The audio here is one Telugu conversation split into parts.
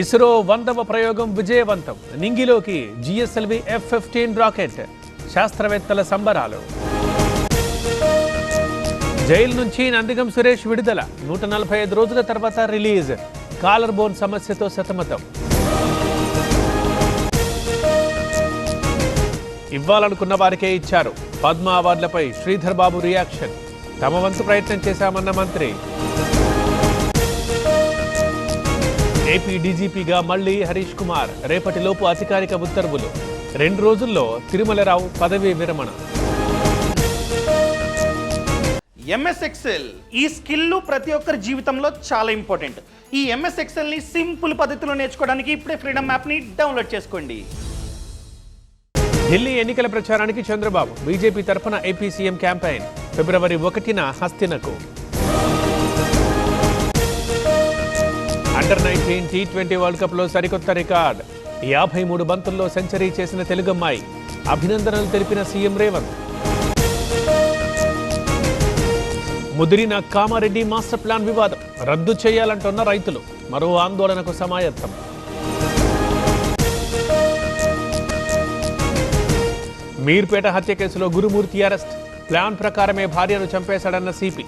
ఇస్రో వందవ ప్రయోగం విజయవంతం. నింగిలోకి జిఎస్ఎల్వి ఎఫ్ ఫిఫ్టీన్ రాకెట్. శాస్త్రవేత్తల సంబరాలు. జైలు నుంచి నందిగం సురేష్ విడుదల. నూట నలభై ఐదు రోజుల తర్వాత రిలీజ్. కాలర్ బోన్ సమస్యతో సతమతం. ఇవ్వాలనుకున్న వారికే ఇచ్చారు. పద్మ అవార్డులపై శ్రీధర్ బాబు రియాక్షన్ తమ వంతు ప్రయత్నం చేశామన్న మంత్రి. ఏపీ డీజీపీగా మళ్ళీ హరీష్ కుమార్. రేపటిలోపు అధికారిక ఉత్తర్వులు. రెండు రోజుల్లో తిరుమలరావు పదవీ విరమణ. ఎంఎస్ ఎక్సెల్ ఈ స్కిల్ ప్రతి ఒక్కరి జీవితంలో చాలా ఇంపార్టెంట్. ఈ ఎంఎస్ ఎక్సెల్ని సింపుల్ పద్ధతిలో నేర్చుకోవడానికి ఇప్పుడే ఫ్రీడమ్ యాప్ని డౌన్లోడ్ చేసుకోండి. ఢిల్లీ ఎన్నికల ప్రచారానికి చంద్రబాబు బీజేపీ తరఫున ఏపీ సీఎం క్యాంపెయిన్. ఫిబ్రవరి ఒకటిన హస్తినకు. Under nineteen T twenty world కప్లో సరికొత్త రికార్డ్. యాభై మూడు బంతుల్లో సెంచరీ చేసిన తెలుగమ్మాయి. అభినందనలు తెలిపిన సీఎం రేవంత్. ముదిరిన కామారెడ్డి మాస్టర్ ప్లాన్ వివాదం. రద్దు చేయాలంటున్న రైతులు. మరో ఆందోళనకు సమాయత్తం. మీర్పేట హత్య కేసులో గురుమూర్తి అరెస్ట్. ప్లాన్ ప్రకారమే భార్యను చంపేశాడన్న సిపి.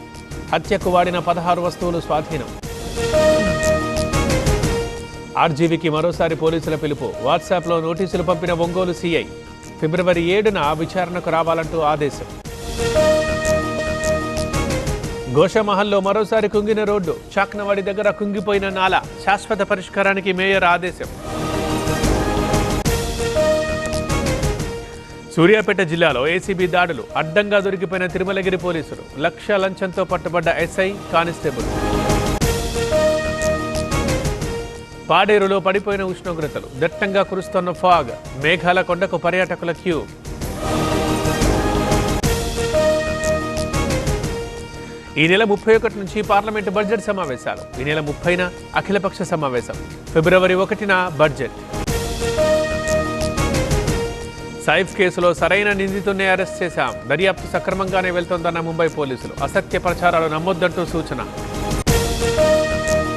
హత్యకు వాడిన పదహారు వస్తువులు స్వాధీనం. ఆర్జీవీకి మరోసారి పోలీసుల పిలుపు. వాట్సాప్లో నోటీసులు పంపిన ఒంగోలు సీఐ. ఫిబ్రవరి ఏడున విచారణకు రావాలంటూ ఆదేశం. గోషమహల్లో మరోసారి కుంగిన రోడ్డు. చాక్నవాడి దగ్గర కుంగిపోయిన నాల. శాశ్వత పరిష్కారానికి మేయర్ ఆదేశం. సూర్యాపేట జిల్లాలో ఏసీబీ దాడులు. అడ్డంగా దొరికిపోయిన తిరుమలగిరి పోలీసులు. లక్ష లంచంతో పట్టుబడ్డ ఎస్ఐ కానిస్టేబుల్. పాడేరులో పడిపోయిన ఉష్ణోగ్రతలు దట్టంగా కురుస్తున్న ఫాగ్ మేఘాల కొండకు పర్యాటకుల క్యూ. ఈ నెల ముప్పై ఒకటి నుంచి పార్లమెంటు బడ్జెట్ సమావేశాలు. ఈ నెల ముప్పైన అఖిలపక్ష సమావేశం. ఫిబ్రవరి ఒకటిన బడ్జెట్. సైఫ్ కేసులో సరైన నిందితుడిని అరెస్ట్ చేశాం. దర్యాప్తు సక్రమంగానే వెళ్తోందన్న ముంబై పోలీసులు. అసత్య ప్రచారాలు నమ్మొద్దంటూ సూచన.